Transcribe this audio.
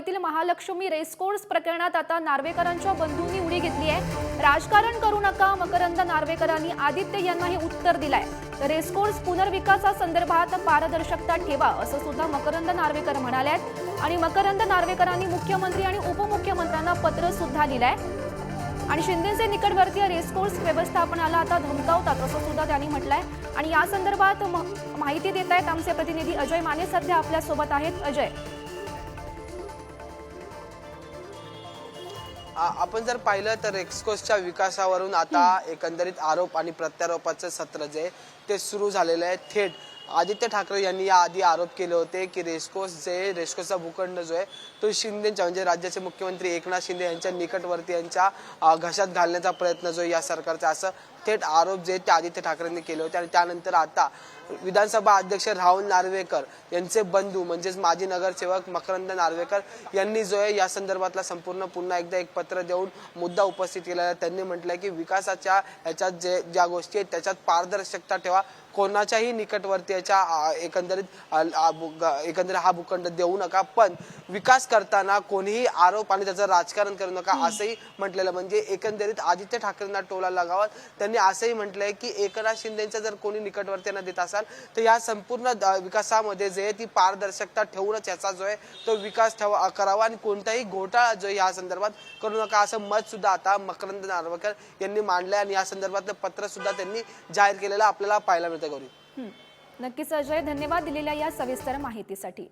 मुंबईतील महालक्ष्मी रेसकोर्स प्रकरणात आता नार्वेकरांच्या बंधूंनी उडी घेतली आहे. राजकारण करू नका मकरंद नार्वेकरांनी आदित्य यांना हे उत्तर दिलंय. रेसकोर्स पुनर्विकासा संदर्भात पारदर्शकता ठेवा असं सुद्धा मकरंद नार्वेकर म्हणाले आहेत आणि मकरंद नार्वेकरांनी मुख्यमंत्री आणि उपमुख्यमंत्र्यांना पत्र सुद्धा लिहिलंय आणि शिंदेचे निकटवर्तीय रेसकोर्स व्यवस्थापनाला आता धमकावतात असं सुद्धा त्यांनी म्हटलंय. आणि या संदर्भात म- माहिती देत आहेत आमचे प्रतिनिधी अजय माने सध्या आपल्यासोबत आहेत. अजय. आपण जर पाहिलं तर एक्सकोसच्या विकासावरून आता एकंदरीत आरोप आणि प्रत्यारोपाचं सत्र जे ते सुरू झालेलं आहे. थेट आदित्य ठाकरे यांनी याआधी आरोप केले होते की रेस्कोस जे रेस्कोसचा भूखंड जो आहे तो शिंदेच्या म्हणजे राज्याचे मुख्यमंत्री एकनाथ शिंदे यांच्या निकटवर्ती यांच्या घशात घालण्याचा प्रयत्न जो आहे या सरकारचा. असं थेट आरोप जे ते आदित्य ठाकरेंनी केले होते. आणि त्यानंतर आता विधानसभा अध्यक्ष राहुल नार्वेकर यांचे बंधू म्हणजेच माजी नगरसेवक मकरंद नार्वेकर यांनी जो आहे या संदर्भातला संपूर्ण पुन्हा एकदा एक पत्र देऊन मुद्दा उपस्थित केलेला आहे त्यांनी म्हटलंय की विकासाच्या ह्याच्यात जे ज्या गोष्टी आहेत त्याच्यात पारदर्शकता ठेवा. कोणाच्याही निकटवर्ती याच्या आ, एकंदरीत एकंदरीत हा भूखंड देऊ नका पण विकास करताना कोणीही आरोप आणि त्याचं राजकारण करू नका असंही म्हटलेलं. म्हणजे एकंदरीत आदित्य ठाकरेंना टोला लगावत त्यांनी असंही म्हटलंय की एकनाथ शिंदेचा जर कोणी निकटवर्तीयांना देत असाल तर या संपूर्ण द- विकासामध्ये जे आहे ती पारदर्शकता ठेवूनच याचा जो आहे तो विकास ठेवा करावा आणि कोणताही घोटाळा जो या संदर्भात करू नका असं मत सुद्धा आता मकरंद नार्वेकर यांनी मांडलंय. आणि या संदर्भातलं पत्र सुद्धा त्यांनी जाहीर केलेलं आपल्याला पाहायला मिळतं गौरी. नक्कीच अजय धन्यवाद दिलेल्या या सविस्तर माहितीसाठी.